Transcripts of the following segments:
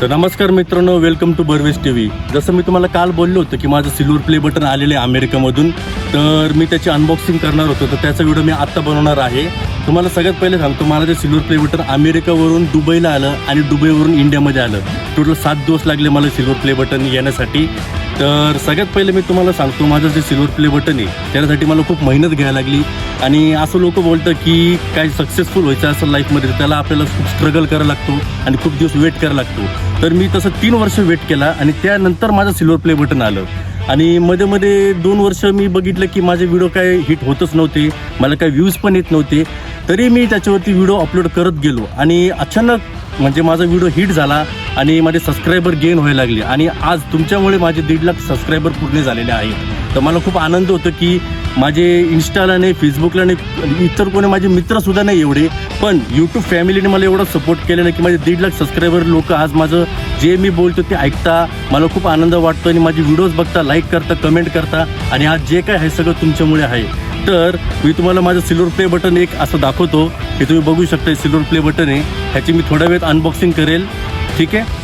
तर नमस्कार मित्रांनो welcome to Barves T V जसं मी तुम्हाला काल बोललो होतो की माझं सिल्वर प्ले बटन आलेलं आहे अमेरिकामधून तर मी त्याची अनबॉक्सिंग करणार होतो. तर त्याचा व्हिडिओ मी आत्ता बनवणार आहे. तुम्हाला सगळ्यात पहिले सांगतो मला ते सिल्वर प्ले बटन अमेरिकावरून दुबईला आलं आणि दुबईवरून इंडियामध्ये आलं. टोटल सात दिवस लागले मला सिल्वर प्ले बटन येण्यासाठी. तर सगळ्यात पहिले मी तुम्हाला सांगतो माझं जे सिल्वर प्ले बटन आहे त्यासाठी मला खूप मेहनत घ्यायला लागली. आणि असं लोक बोलतं की काय सक्सेसफुल व्हायचं असं लाईफमध्ये त्याला आपल्याला खूप स्ट्रगल करायला लागतो आणि खूप दिवस वेट करायला लागतो. तर मी तसं तीन वर्ष वेट केला आणि त्यानंतर माझं सिल्वर प्ले बटन आलं. आणि मध्ये मध्ये दोन वर्ष मी बघितलं की माझे व्हिडिओ काय हिट होतच नव्हते मला काय व्ह्यूज पण येत नव्हते. तरी मी त्याच्यावरती व्हिडिओ अपलोड करत गेलो. आणि अचानक म्हणजे माझा व्हिडिओ हिट झाला आणि माझे सबस्क्रायबर गेन व्हायला लागले. आणि आज तुमच्यामुळे माझे दीड लाख सबस्क्रायबर पूर्ण झालेले आहेत. तर मला खूप आनंद होतो की माझे इन्स्टाला नाही फेसबुकला नाही इतर कोणी माझे मित्रसुद्धा नाही एवढे. पण यूट्यूब फॅमिलीने मला एवढं सपोर्ट केलेला की माझे दीड लाख सबस्क्रायबर लोक आज माझं जे मी बोलतो ते ऐकता मला खूप आनंद वाटतो. आणि माझे व्हिडिओज बघता लाईक करता कमेंट करता. आणि आज जे काय आहे सगळं तुमच्यामुळे आहे. तर मी तुम्हाला माझं सिल्वर प्ले बटन एक असं दाखवतो हे तुम्ही बघू शकता सिल्वर प्ले बटन आहे. ह्याची मी थोड्या वेळात अनबॉक्सिंग करेल. ठीक आहे?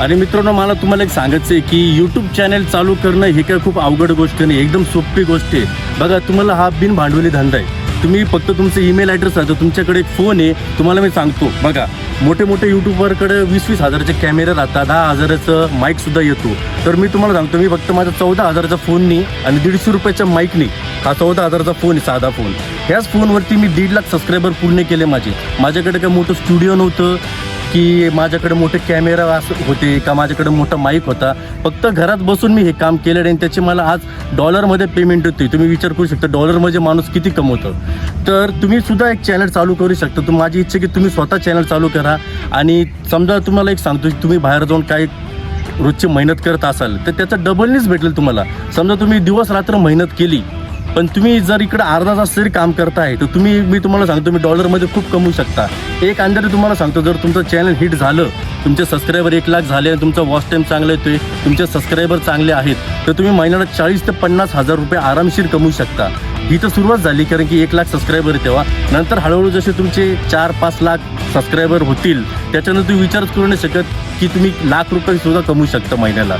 आणि मित्रांनो मला तुम्हाला एक सांगायचं आहे की यूट्यूब चॅनल चालू करणं हे काय खूप अवघड गोष्ट नाही एकदम सोपी गोष्ट आहे. बघा तुम्हाला हा बिन भांडवली धंदा आहे. तुम्ही फक्त तुमचं ईमेल ॲड्रेस राहतो तुमच्याकडे एक फोन आहे. तुम्हाला मी सांगतो. बघा. मोठे मोठे युट्यूबरकडे वीस वीस हजाराचे कॅमेरे राहतात. दहा हजाराचं माईक सुद्धा येतो. तर मी तुम्हाला सांगतो मी फक्त माझा चौदा हजाराचा फोननी आणि दीडशे रुपयाच्या माईकनी हा चौदा हजाराचा फोन आहे साधा फोन ह्याच फोनवरती मी दीड लाख सबस्क्रायबर पूर्ण केले माझे. माझ्याकडे काय मोठं स्टुडिओ नव्हतं. की माझ्याकडे मोठे कॅमेरा असं होते का माझ्याकडे मोठा माईक होता. फक्त घरात बसून मी हे काम केलं आणि त्याची मला आज डॉलरमध्ये पेमेंट होते. तुम्ही विचार करू शकता डॉलरमध्ये माणूस किती कमवतं. तर तुम्ही सुद्धा एक चॅनल चालू करू शकता. तर माझी इच्छा की तुम्ही स्वतः चॅनल चालू करा. आणि समजा तुम्हाला एक सांगतो की तुम्ही बाहेर जाऊन काय रोजची मेहनत करत असाल तर त्याचा डबलनीच भेटेल तुम्हाला. समजा तुम्ही दिवस रात्र मेहनत केली पण तुम्ही जर इकडे अर्धा तास जरी काम करताय तर तुम्ही मी तुम्हाला सांगतो मी डॉलरमध्ये खूप कमवू शकता. एक अंदाजे तुम्हाला सांगतो जर तुमचं चॅनल हिट झालं तुमचे सबस्क्रायबर एक लाख झाले तुमचं तुमचा वॉच टाईम चांगला येतोय तुमचे सबस्क्रायबर चांगले आहेत तर तुम्ही महिन्याला चाळीस ते पन्नास हजार रुपये आरामशीर कमवू शकता. ही तर सुरुवात झाली कारण की एक लाख सबस्क्रायबर तेव्हा. नंतर हळूहळू जसे तुमचे चार पाच लाख सबस्क्रायबर होतील त्याच्यानंतर तुम्ही विचारच करू नाही शकत की तुम्ही लाख रुपये सुद्धा कमवू शकता महिन्याला.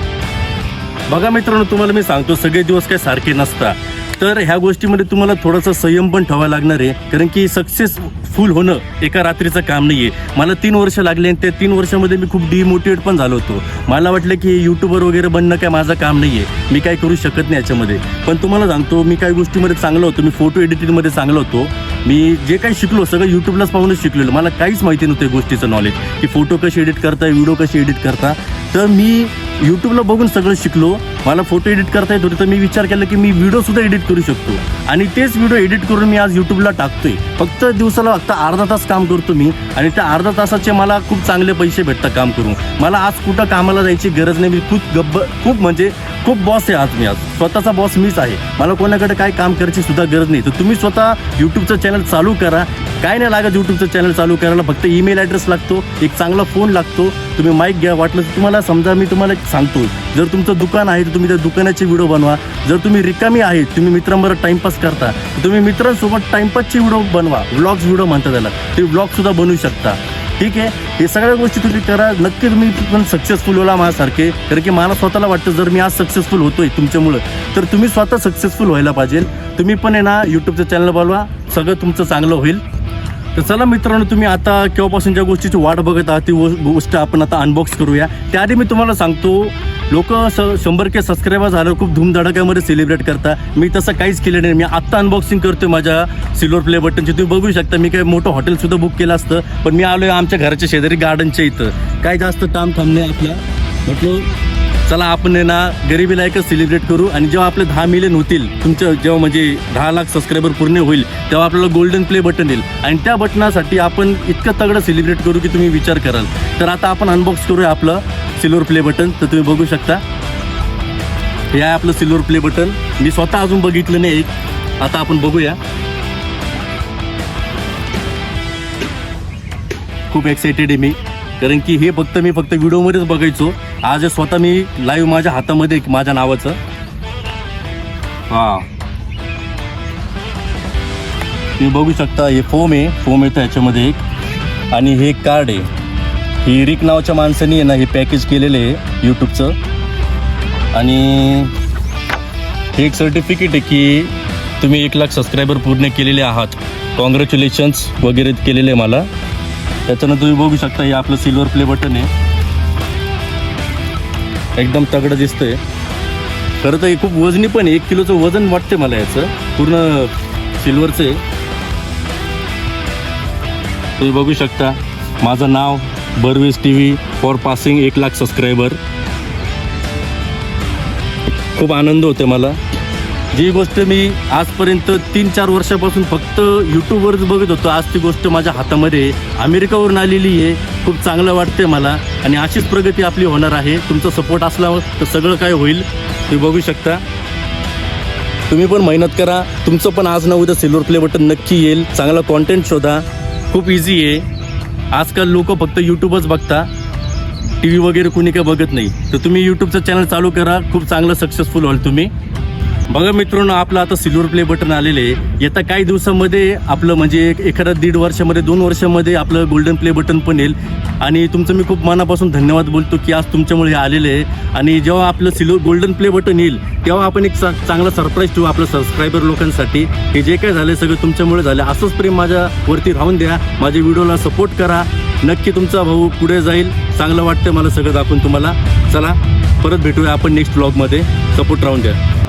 बघा मित्रांनो तुम्हाला मी सांगतो सगळे दिवस काही सारखे नसतात तर ह्या गोष्टीमध्ये तुम्हाला थोडासा संयम पण ठेवा लागणार आहे. कारण की सक्सेसफुल होणं एका रात्रीचं काम नाही आहे मला तीन वर्ष लागले आणि त्या तीन वर्षामध्ये मी खूप डिमोटिवेट पण झालो होतो. मला वाटलं की यूट्यूबर वगैरे बनणं काय माझं काम नाही आहे मी काय करू शकत नाही याच्यामध्ये. पण तुम्हाला सांगतो मी काही गोष्टीमध्ये चांगलो होतो. मी फोटो एडिटिंगमध्ये चांगलो होतो. मी जे काही शिकलो सगळं यूट्यूबलाच पाहूनच शिकलेलो. मला काहीच माहिती नव्हतं गोष्टीचं नॉलेज की फोटो कसे एडिट करता व्हिडिओ कसे एडिट करता. तर मी यूट्यूबला बघून सगळं शिकलो. मला फोटो एडिट करता येत होते तर मी विचार केला की मी व्हिडिओ सुद्धा एडिट करू शकतो. आणि तेच व्हिडिओ एडिट करून मी आज यूट्यूबला टाकतोय. फक्त दिवसाला फक्त अर्धा तास काम करतो मी आणि त्या अर्धा तासाचे मला खूप चांगले पैसे भेटतात काम करून. मला आज कुठं कामाला जायची गरज नाही मी खूप गब्ब खूप म्हणजे खूप बॉस आहे आज मी आज. स्वतःचा बॉस मीच आहे. मला कोणाकडे काय काम करायची सुद्धा गरज नाही. तर तुम्ही स्वतः यूट्यूबचं चॅनल चालू करा. काय नाही लागत यूट्यूबचं चॅनल चालू करायला. फक्त ईमेल ॲड्रेस लागतो. एक चांगला फोन लागतो. तुम्ही माईक घ्या. वाटलं तर तुम्हाला समजा मी तुम्हाला एक सांगतो. जर तुमचं दुकान आहे तर तुम्ही त्या दुकानाचे व्हिडिओ बनवा. जर तुम्ही रिकामी आहेत तुम्ही मित्रांबरोबर टाइमपास करता. तुम्ही मित्रांसोबत टाईमपासचे व्हिडिओ बनवा. व्लॉग्स व्हिडिओ म्हणता त्याला. ते व्लॉग सुद्धा बनवू शकता. ठीक आहे? हे सगळ्या गोष्टी तुम्ही करा. नक्की तुम्ही पण सक्सेसफुल होला माझ्यासारखे. कारण की मला स्वतःला वाटतं जर मी आज सक्सेसफुल होतोय तुमच्यामुळं तर तुम्ही स्वतः सक्सेसफुल व्हायला पाहिजे. तुम्ही पण आहे ना यूट्यूबचं चॅनल बोलवा सगळं तुमचं चांगलं होईल. तर चला मित्रांनो तुम्ही आता केव्हापासून ज्या गोष्टीची वाट बघत आहात ती गोष्ट आपण आता अनबॉक्स करूया. त्याआधी मी तुम्हाला सांगतो लोक स शंभर के सबस्क्रायबर झालं खूप धूमधडाक्यामध्ये सेलिब्रेट करता मी तसं काहीच केलं नाही. मी आत्ता अनबॉक्सिंग करतोय माझ्या सिल्वर प्ले बटनची तुम्ही बघू शकता मी काही मोठं हॉटेलसुद्धा बुक केलं असतं पण मी आलो आहे आमच्या घराच्या शेजारी गार्डनच्या इथं. काय जास्त काम थांबणे आपलं? म्हटलं चला आपण ना गरिबीला एकच सेलिब्रेट करू. आणि जेव्हा आपले दहा मिलियन होतील तुमचं जेव्हा म्हणजे दहा लाख सबस्क्रायबर पूर्ण होईल तेव्हा आपल्याला गोल्डन प्ले बटन येईल. आणि त्या बटनासाठी आपण इतकं तगडं सेलिब्रेट करू की तुम्ही विचार कराल. तर आता आपण अनबॉक्स करूया आपलं सिल्वर प्ले बटन तर तुम्ही बघू शकता. हे आहे आपलं सिल्वर प्ले बटन मी स्वतः अजून बघितलं नाही. एक आता आपण बघूया. खूप एक्सायटेड आहे मी. कारण की हे फक्त मी फक्त व्हिडिओमध्येच बघायचो. आज स्वतः मी लाईव्ह माझ्या हातामध्ये माझ्या नावाचं. हा. तुम्ही बघू शकता हे फोम आहे. फोम येतं ह्याच्यामध्ये एक. आणि हे कार्ड आहे. ही रिक नावाच्या माणसाने आहे ना हे पॅकेज केलेलं आहे यूट्यूबचं आणि हे एक सर्टिफिकेट आहे की तुम्ही एक लाख सबस्क्रायबर पूर्ण केलेले आहात. कॉंग्रॅच्युलेशन्स वगैरे केलेले आहे मला. त्याच्यानं तुम्ही बघू शकता हे आपलं सिल्वर प्ले बटन आहे. एकदम तगडं दिसतंय. खरं तर हे खूप वजनी पण आहे. एक किलोचं वजन वाटते मला याचं. पूर्ण सिल्वरचं आहे. तुम्ही बघू शकता. माझं नाव Barves T V for passing एक लाख सबस्क्रायबर खूप आनंद होते मला. जी गोष्ट मी आजपर्यंत तीन चार वर्षापासून फक्त यूट्यूबवरच बघत होतो आज ती गोष्ट माझ्या हातामध्ये अमेरिकावरून आलेली आहे. खूप चांगलं वाटते मला. आणि अशीच प्रगती आपली होणार आहे. तुमचा सपोर्ट असला तर सगळं काय होईल तुम्ही बघू शकता. तुम्ही पण मेहनत करा. तुमचं पण आज ना उद्या सिल्वर प्ले बटन नक्की येईल. चांगला कॉन्टेंट शोधा. खूप इझी आहे. आजकाल लोक फक्त यूट्यूबच बघता. टी व्ही वगैरे कुणी काय बघत नाही. तर तुम्ही यूट्यूबचं चॅनल चालू करा. खूप चांगलं सक्सेसफुल व्हाल तुम्ही. बघा मित्रांनो आपलं आता सिल्वर प्ले बटन आलेले येत्या काही दिवसामध्ये आपलं म्हणजे एक एखाद्या दीड वर्षामध्ये दोन वर्षामध्ये आपलं गोल्डन प्ले बटन पण येईल. आणि तुमचं मी खूप मनापासून धन्यवाद बोलतो की आज तुमच्यामुळे हे आलेले आहे. आणि जेव्हा आपलं सिल्वर गोल्डन प्ले बटन येईल तेव्हा आपण एक चा- चांगला सरप्राईज ठेवू आपल्या सबस्क्रायबर लोकांसाठी. हे जे काय झालं सगळं तुमच्यामुळे झालं असंच प्रेम माझ्यावरती राहून द्या. माझ्या व्हिडिओला सपोर्ट करा. नक्की तुमचा भाऊ पुढे जाईल. चांगलं वाटतं मला सगळं दाखवून तुम्हाला. चला परत भेटूया आपण नेक्स्ट ब्लॉगमध्ये सपोर्ट राहून द्या.